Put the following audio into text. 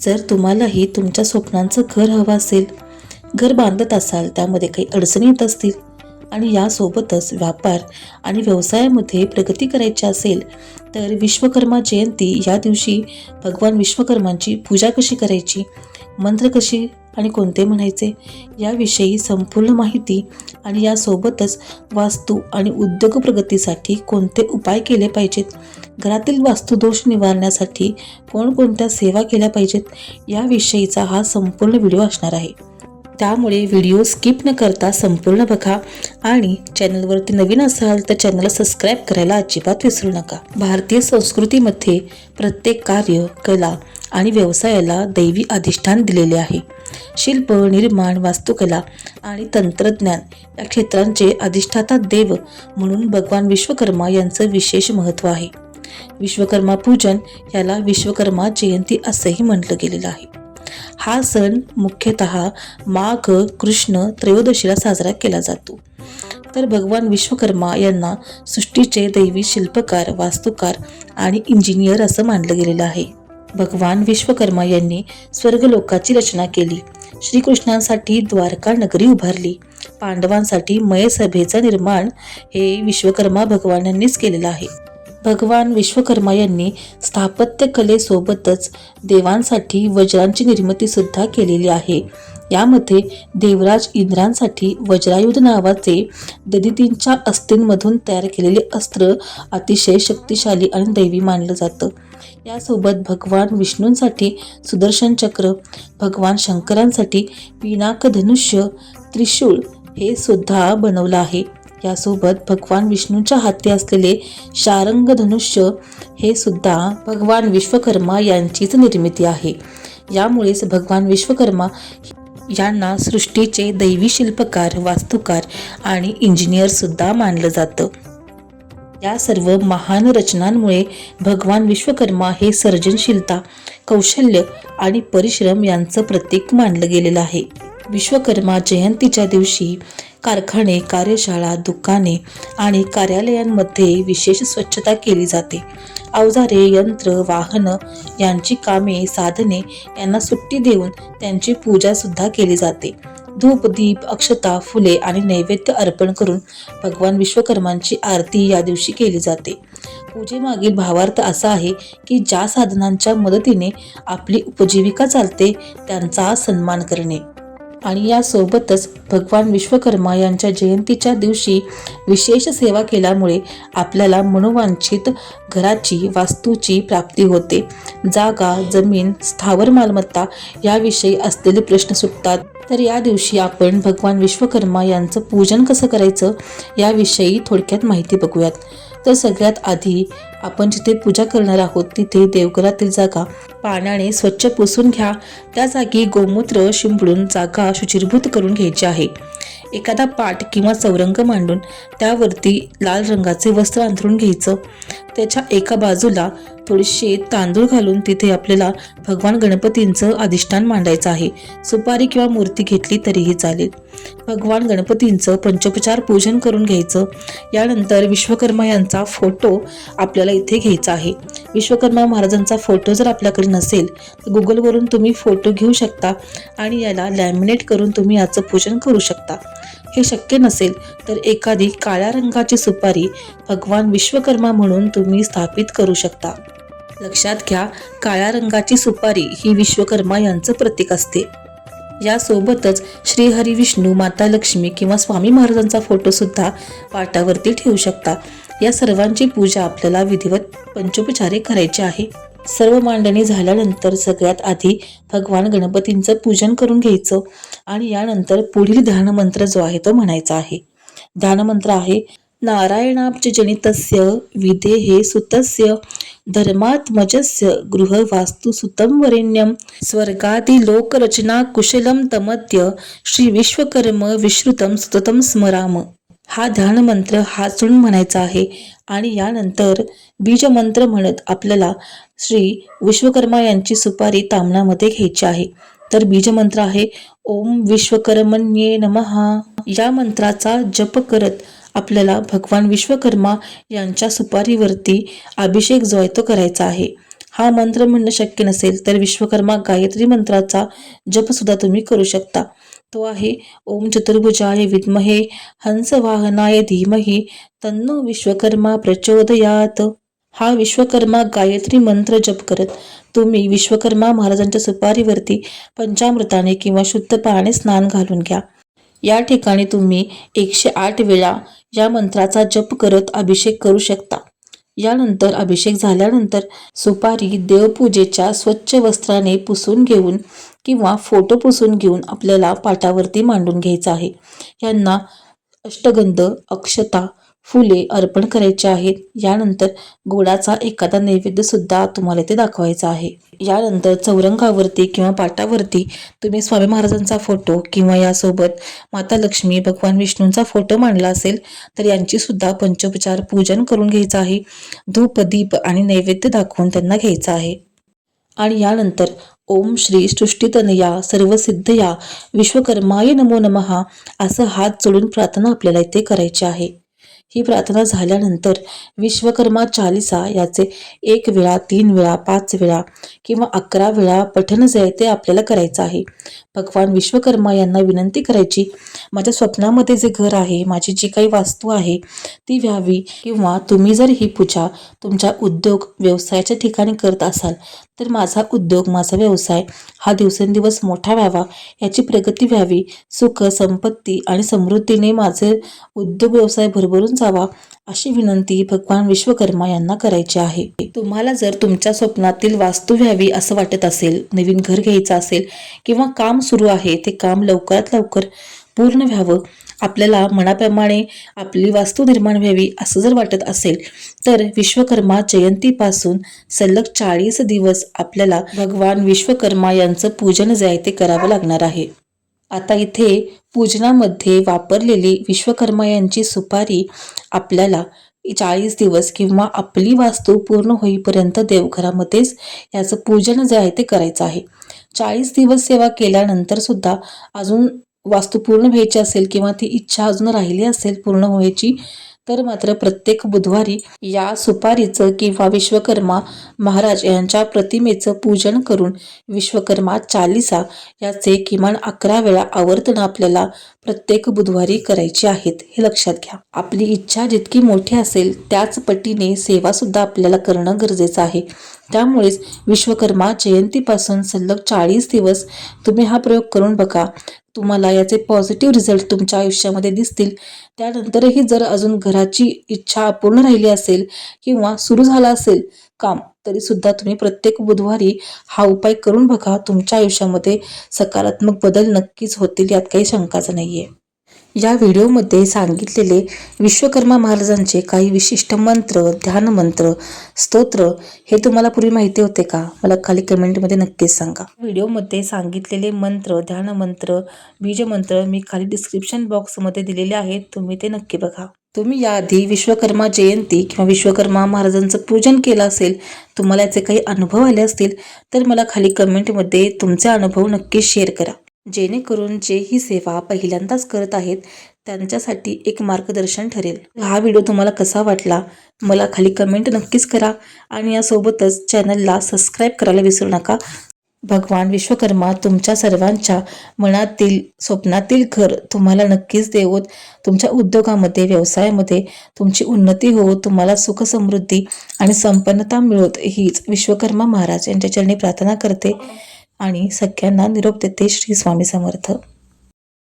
जर तुम्हालाही तुमच्या स्वप्नांचं घर हवं असेल घर बांधत असाल त्यामध्ये काही अडचणी येत असतील आणि यासोबतच व्यापार आणि व्यवसायामध्ये प्रगती करायची असेल तर विश्वकर्मा जयंती या दिवशी भगवान विश्वकर्मांची पूजा कशी करायची मंत्र कशी आणि कोणते म्हणायचे? याविषयी संपूर्ण माहिती आणि यासोबतच वास्तू आणि उद्योग प्रगतीसाठी कोणते उपाय केले पाहिजेत? घरातील वास्तुदोष निवारण्यासाठी कोणकोणत्या सेवा केल्या पाहिजेत? याविषयीचा हा संपूर्ण व्हिडिओ असणार आहे. त्यामुळे व्हिडिओ स्किप न करता संपूर्ण बघा आणि चॅनलवरती नवीन असाल तर चॅनलला सबस्क्राईब करायला अजिबात विसरू नका. भारतीय संस्कृतीमध्ये प्रत्येक कार्य कला आणि व्यवसायाला दैवी अधिष्ठान दिलेले आहे. शिल्प निर्माण वास्तुकला आणि तंत्रज्ञान या क्षेत्रांचे अधिष्ठाता देव म्हणून भगवान विश्वकर्मा यांचं विशेष महत्त्व आहे. विश्वकर्मा पूजन याला विश्वकर्मा जयंती असंही म्हटलं गेलेलं आहे. हा सण मुख्यतः माघ कृष्ण त्रयोदशीला साजरा केला जातो. तर भगवान विश्वकर्मा यांना सृष्टीचे दैवी शिल्पकार वास्तुकार आणि इंजिनियर असं मानलं गेलेलं आहे. भगवान विश्वकर्मा यांनी स्वर्गलोकाची रचना केली. श्रीकृष्णांसाठी द्वारका नगरी उभारली. पांडवांसाठी मयसभेचं निर्माण हे विश्वकर्मा भगवानांनीच केलेलं आहे. भगवान विश्वकर्मा यांनी स्थापत्य कलेसोबतच देवांसाठी वज्रांची निर्मिती सुद्धा केलेली आहे. यामध्ये देवराज इंद्रांसाठी वज्रायुध नावाचे ददितींच्या अस्तींमधून तयार केलेले अस्त्र अतिशय शक्तिशाली आणि दैवी मानलं जातं. यासोबत भगवान विष्णूंसाठी सुदर्शन चक्र भगवान शंकरांसाठी पिनाकधनुष्य त्रिशूळ हे सुद्धा बनवलं आहे. यासोबत भगवान विष्णूच्या हाती असलेले शारंग धनुष्य हे सुद्धा भगवान विश्वकर्मा यांचीच निर्मिती आहे. यामुळेच भगवान विश्वकर्मा यांना सृष्टीचे दैवी शिल्पकार वास्तुकार आणि इंजिनियर सुद्धा मानलं जातं. या सर्व महान रचनांमुळे भगवान विश्वकर्मा हे सर्जनशीलता कौशल्य आणि परिश्रम यांचं प्रतीक मानलं गेलेलं आहे. विश्वकर्मा जयंतीच्या दिवशी कारखाने कार्यशाळा दुकाने आणि कार्यालयांमध्ये विशेष स्वच्छता केली जाते. अवजारे यंत्र वाहनं यांची कामे साधने यांना सुट्टी देऊन त्यांची पूजा सुद्धा केली जाते. धूप दीप अक्षता फुले आणि नैवेद्य अर्पण करून भगवान विश्वकर्मांची आरती या दिवशी केली जाते. पूजेमागील भावार्थ असा आहे की ज्या साधनांच्या मदतीने आपली उपजीविका चालते त्यांचा सन्मान करणे. आणि यासोबतच भगवान विश्वकर्मा यांच्या जयंतीच्या दिवशी विशेष सेवा केल्यामुळे आपल्याला मनोवांछित घराची वास्तूची प्राप्ती होते. जागा जमीन स्थावर मालमत्ता याविषयी असलेले प्रश्न सुटतात. तर या दिवशी आपण भगवान विश्वकर्मा यांचं पूजन कसं करायचं याविषयी थोडक्यात माहिती बघूयात. तर सगळ्यात आधी आपण जिथे पूजा करणार आहोत तिथे देवघरातील जागा पाण्याने स्वच्छ पुसून घ्या. त्या जागी गोमूत्र शिंपडून जागा शुचिरभूत करून घ्यायची आहे. एखादा पाट किंवा चौरंग मांडून त्यावरती लाल रंगाचे वस्त्र अंथरून घ्यायचं. त्याच्या एका बाजूला थोडेसे तांदूळ घालून तिथे आपल्याला भगवान गणपतींचं अधिष्ठान मांडायचं आहे. सुपारी किंवा मूर्ती घेतली तरीही चालेल. भगवान गणपतींचं पंचोपचार पूजन करून घ्यायचं. यानंतर विश्वकर्मा यांचा फोटो आपल्याला इथे घ्यायचा आहे. विश्वकर्मा महाराजांचा फोटो जर आपल्याकडे नसेल तर गुगलवरून तुम्ही फोटो घेऊ शकता आणि याला लॅमिनेट करून तुम्ही याचं पूजन करू शकता. हे शक्य नसेल तर एखादी काळ्या रंगाची सुपारी भगवान विश्वकर्मा म्हणून तुम्ही स्थापित करू शकता. लक्षात घ्या काळ्या रंगाची सुपारी ही विश्वकर्मा यांचं प्रतीक असते. यासोबतच श्रीहरी विष्णू माता लक्ष्मी किंवा स्वामी महाराजांचा फोटोसुद्धा पाटावरती ठेवू शकता. या सर्वांची पूजा आपल्याला विधिवत पंचोपचारे करायची आहे. सर्व मांडणी झाल्यानंतर सगळ्यात आधी भगवान गणपतींचं पूजन करून घ्यायचं आणि यानंतर पुढील ध्यानमंत्र जो आहे तो म्हणायचा आहे. ध्यानमंत्र आहे नारायणाब्ज जनितस्य विदेहे सुतस्य धर्मात्मजस्य गृहवास्तु सुतं वरेण्यम स्वर्गादी लोकरचना कुशलं तमद्य श्री विश्वकर्म विश्रुतं सुततं स्मराम. हा ध्यानमंत्र हाचून म्हणायचा आहे. आणि यानंतर बीजमंत्र म्हणत आपल्याला श्री विश्वकर्मा यांची सुपारी तामणामध्ये घ्यायची आहे. तर बीजमंत्र आहे ओम विश्वकर्मण्ये नमहा या मंत्राचा जप करत आपल्याला भगवान विश्वकर्मा यांच्या सुपारीवरती अभिषेक जो आहे तो करायचा आहे. हा मंत्र म्हणणं शक्य नसेल तर विश्वकर्मा गायत्री मंत्राचा जप सुद्धा तुम्ही करू शकता. तो आहे. ओम चतुर्भुजाय विद्महे हंसवाहनाय धीमहि तन्नो विश्वकर्मा प्रचोदयात. हा विश्वकर्मा गायत्री मंत्र जप करत तुम्ही विश्वकर्मा महाराजांच्या सुपारीवरती पंचामृताने किंवा शुद्ध पाण्याने स्नान घालून घ्या. या ठिकाणी तुम्ही एकशे आठ वेळा या मंत्राचा जप करत अभिषेक करू शकता. यानंतर अभिषेक झाल्यानंतर सुपारी देवपूजेच्या स्वच्छ वस्त्राने पुसून घेऊन किंवा फोटो पुसून घेऊन आपल्याला पाटावरती मांडून घ्यायचं आहे. यांना अष्टगंध अक्षता फुले अर्पण करायचे आहेत. यानंतर गोडाचा एखादा नैवेद्य सुद्धा तुम्हाला इथे दाखवायचा आहे. यानंतर चौरंगावरती किंवा पाटावरती तुम्ही स्वामी महाराजांचा फोटो किंवा यासोबत माता लक्ष्मी भगवान विष्णूंचा फोटो मांडला असेल तर यांची सुद्धा पंचोपचार पूजन करून घ्यायचं आहे. धूप दीप आणि नैवेद्य दाखवून त्यांना घ्यायचं आहे. आणि यानंतर ओम श्री सृष्टीतनया सर्वसिद्धया विश्वकर्माय नमो नमहा असं हात जोडून प्रार्थना आपल्याला इथे करायची आहे. ही प्रार्थना झाल्यानंतर विश्वकर्मा चालिसा याचे एक वेळा तीन वेळा पाच वेळा किंवा अकरा वेळा पठण जे आहे ते आपल्याला करायचं आहे. भगवान विश्वकर्मा यांना विनंती करायची माझ्या स्वप्नामध्ये जे घर आहे माझी जी काही वास्तू आहे ती व्हावी किंवा तुम्ही जर ही पूजा तुमच्या उद्योग व्यवसायाच्या ठिकाणी करत असाल तर माझा उद्योग माझा व्यवसाय हा दिवसेंदिवस मोठा व्हावा याची प्रगती व्हावी सुख संपत्ती आणि समृद्धीने माझे उद्योग व्यवसाय भरभरून जावा अशी विनंती भगवान विश्वकर्मा यांना करायची आहे. तुम्हाला जर तुमच्या स्वप्नातील वास्तू व्हावी असं वाटत असेल नवीन घर घ्यायचं असेल किंवा काम सुरू आहे ते काम लवकरात लवकर पूर्ण व्हावं आपल्याला मनाप्रमाणे आपली वास्तू निर्माण व्हावी असं जर वाटत असेल तर विश्वकर्मा जयंतीपासून सलग चाळीस दिवस आपल्याला भगवान विश्वकर्मा यांचं पूजन जे आहे ते करावं लागणार आहे. आता इथे पूजनामध्ये वापरलेली विश्वकर्मा यांची सुपारी आपल्याला चाळीस दिवस किंवा आपली वास्तू पूर्ण होईपर्यंत देवघरामध्येच याचं पूजन जे आहे ते करायचं आहे. चाळीस दिवस सेवा केल्यानंतर सुद्धा अजून वास्तू पूर्ण व्हायची असेल किंवा ती इच्छा अजून राहिली असेल पूर्ण व्हायची तर मात्र प्रत्येक बुधवारी या सुपारीचं किंवा विश्वकर्मा महाराज यांच्या प्रतिमेचं पूजन करून विश्वकर्मा चालिसा याचे किमान अकरा वेळा आवर्तन आपल्याला प्रत्येक बुधवारी करायची आहेत. हे लक्षात घ्या. आपली इच्छा जितकी मोठी असेल त्याच पटीने सेवा सुद्धा आपल्याला करणं गरजेचं आहे. त्यामुळेच विश्वकर्मा जयंतीपासून सलग चाळीस दिवस तुम्ही हा प्रयोग करून बघा. तुम्हाला याचे पॉझिटिव्ह रिझल्ट तुमच्या आयुष्यामध्ये दिसतील. त्यानंतरही जर अजून घराची इच्छा अपूर्ण राहिली असेल किंवा सुरू झाला असेल काम तरी सुद्धा तुम्ही प्रत्येक बुधवारी हा उपाय करून बघा. तुमच्या आयुष्यामध्ये सकारात्मक बदल नक्कीच होतील यात काही शंकाच नाहीये. या व्हिडिओमध्ये सांगितलेले विश्वकर्मा महाराजांचे काही विशिष्ट मंत्र ध्यानमंत्र स्तोत्र हे तुम्हाला पूर्वी माहिती होते का? मला खाली कमेंटमध्ये नक्कीच सांगा. व्हिडिओमध्ये सांगितलेले मंत्र ध्यानमंत्र बीजमंत्र मी खाली डिस्क्रिप्शन बॉक्समध्ये दिलेले आहेत. तुम्ही ते नक्की बघा. तुम्ही याआधी विश्वकर्मा जयंती किंवा विश्वकर्मा महाराजांचं पूजन केलं असेल तुम्हाला याचे काही अनुभव आले असतील तर मला खाली कमेंटमध्ये तुमचे अनुभव नक्की शेअर करा. जेणेकरून जे ही सेवा पहिल्यांदाच करत आहेत त्यांच्यासाठी एक मार्गदर्शन ठरेल. हा व्हिडिओ तुम्हाला कसा वाटला मला खाली कमेंट नक्कीच करा आणि यासोबतच चॅनलला सबस्क्राईब करायला विसरू नका. भगवान विश्वकर्मा तुमच्या सर्वांच्या मनातील स्वप्नातील घर तुम्हाला नक्कीच देवोत. तुमच्या उद्योगामध्ये व्यवसायामध्ये तुमची उन्नती हो तुम्हाला सुख समृद्धी आणि संपन्नता मिळोत. हीच विश्वकर्मा महाराज यांच्या चरणी प्रार्थना करते. आणि सगळ्यांना निरोप देते श्री स्वामी समर्थ.